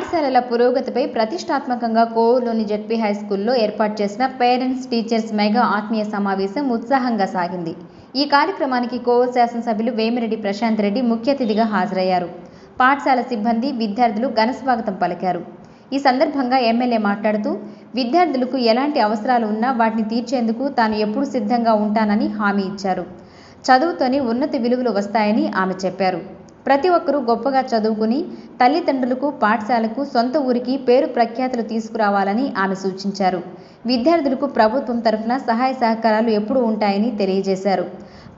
పాఠశాలల పురోగతిపై ప్రతిష్టాత్మకంగా కోవూరులోని జెడ్పీ హై స్కూల్లో ఏర్పాటు చేసిన పేరెంట్స్ టీచర్స్ మెగా ఆత్మీయ సమావేశం ఉత్సాహంగా సాగింది. ఈ కార్యక్రమానికి కోవూరు శాసనసభ్యులు వేమిరెడ్డి ప్రశాంత్ రెడ్డి ముఖ్య అతిథిగా హాజరయ్యారు. పాఠశాల సిబ్బంది విద్యార్థులు ఘనస్వాగతం పలికారు. ఈ సందర్భంగా ఎమ్మెల్యే మాట్లాడుతూ విద్యార్థులకు ఎలాంటి అవసరాలు ఉన్నా వాటిని తీర్చేందుకు తాను ఎప్పుడూ సిద్ధంగా ఉంటానని హామీ ఇచ్చారు. చదువుతోనే ఉన్నత విలువలు వస్తాయని ఆమె చెప్పారు. ప్రతి ఒక్కరూ గొప్పగా చదువుకుని తల్లిదండ్రులకు పాఠశాలకు సొంత ఊరికి పేరు ప్రఖ్యాతులు తీసుకురావాలని ఆమె సూచించారు. విద్యార్థులకు ప్రభుత్వం తరఫున సహాయ సహకారాలు ఎప్పుడూ ఉంటాయని తెలియజేశారు.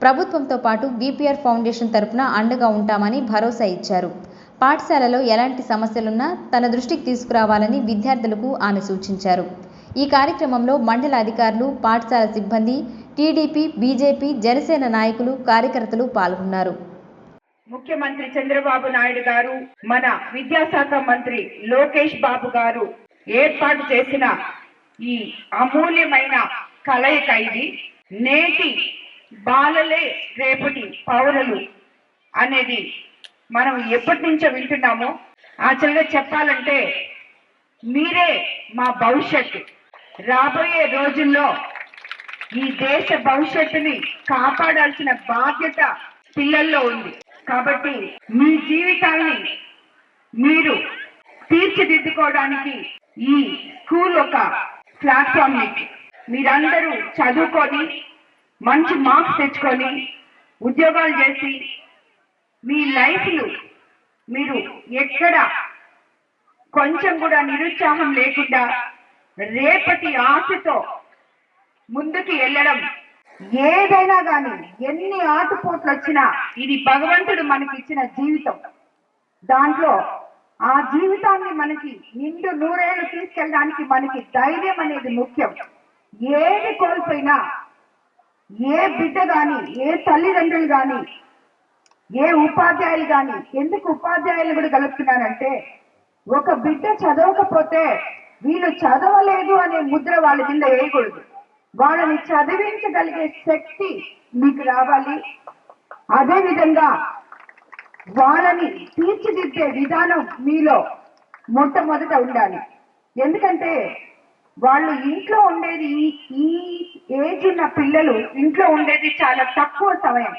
ప్రభుత్వంతో పాటు బీపీఆర్ ఫౌండేషన్ తరఫున అండగా ఉంటామని భరోసా ఇచ్చారు. పాఠశాలలో ఎలాంటి సమస్యలున్నా తన దృష్టికి తీసుకురావాలని విద్యార్థులకు ఆమె సూచించారు. ఈ కార్యక్రమంలో మండల అధికారులు పాఠశాల సిబ్బంది టీడీపీ బీజేపీ జనసేన నాయకులు కార్యకర్తలు పాల్గొన్నారు. ముఖ్యమంత్రి చంద్రబాబు నాయుడు గారు మన విద్యాశాఖ మంత్రి లోకేష్ బాబు గారు ఏర్పాటు చేసిన ఈ అమూల్యమైన కలయిక ఇది. నేటి బాలలే రేపటి పౌరులు అనేది మనం ఎప్పటి నుంచో వింటున్నామో. ఆచరణగా చెప్పాలంటే మీరే మా భవిష్యత్తు. రాబోయే రోజుల్లో ఈ దేశ భవిష్యత్తుని కాపాడాల్సిన బాధ్యత పిల్లల్లో ఉంది. కాబట్టి మీ జీవితాన్ని మీరు తీర్చిదిద్దుకోవడానికి ఈ స్కూల్ ఒక ప్లాట్ఫామ్ మీకు మీరందరూ చదువుకొని మంచి మార్క్స్ తెచ్చుకొని ఉద్యోగాలు చేసి మీ లైఫ్లు మీరు ఎక్కడ కొంచెం కూడా నిరుత్సాహం లేకుండా రేపటి ఆశతో ముందుకు వెళ్ళడం ఏదైనా కానీ ఎన్ని ఆటుపోట్లు వచ్చినా ఇది భగవంతుడు మనకి ఇచ్చిన జీవితం. దాంట్లో ఆ జీవితాన్ని మనకి నిండు నూరేళ్ళు తీసుకెళ్ళడానికి మనకి ధైర్యం అనేది ముఖ్యం. ఏది కోల్పోయినా ఏ బిడ్డ గాని ఏ తల్లిదండ్రులు గాని ఏ ఉపాధ్యాయులు గాని ఎందుకు ఉపాధ్యాయులు కూడా కలుపుతున్నానంటే ఒక బిడ్డ చదవకపోతే వీళ్ళు చదవలేదు అనే ముద్ర వాళ్ళ కింద వేయకూడదు. వాళ్ళని చదివించగలిగే శక్తి మీకు రావాలి. అదే విధంగా వాళ్ళని తీర్చిదిద్దే విధానం మీలో మొట్టమొదట ఉండాలి. ఎందుకంటే వాళ్ళు ఇంట్లో ఉండేది ఈ- ఏజ్ ఉన్న పిల్లలు ఇంట్లో ఉండేది చాలా తక్కువ సమయం.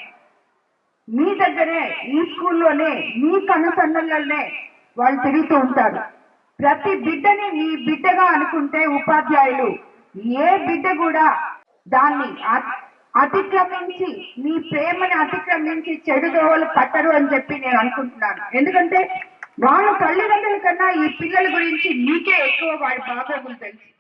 మీ దగ్గరే ఈ స్కూల్లోనే మీ కనుసన్నల్లోనే వాళ్ళు తిరుగుతూ ఉంటారు. ప్రతి బిడ్డని మీ బిడ్డగా అనుకుంటే ఉపాధ్యాయులు ఏ బిడ్డ కూడా దాన్ని అతిక్రమించి మీ ప్రేమని అతిక్రమించి చెడు దోవలు పట్టరు అని చెప్పి నేను అనుకుంటున్నాను. ఎందుకంటే వాళ్ళ తల్లిదండ్రుల కన్నా ఈ పిల్లల గురించి మీకే ఎక్కువ వాడి బాగోగులు తెలుసు.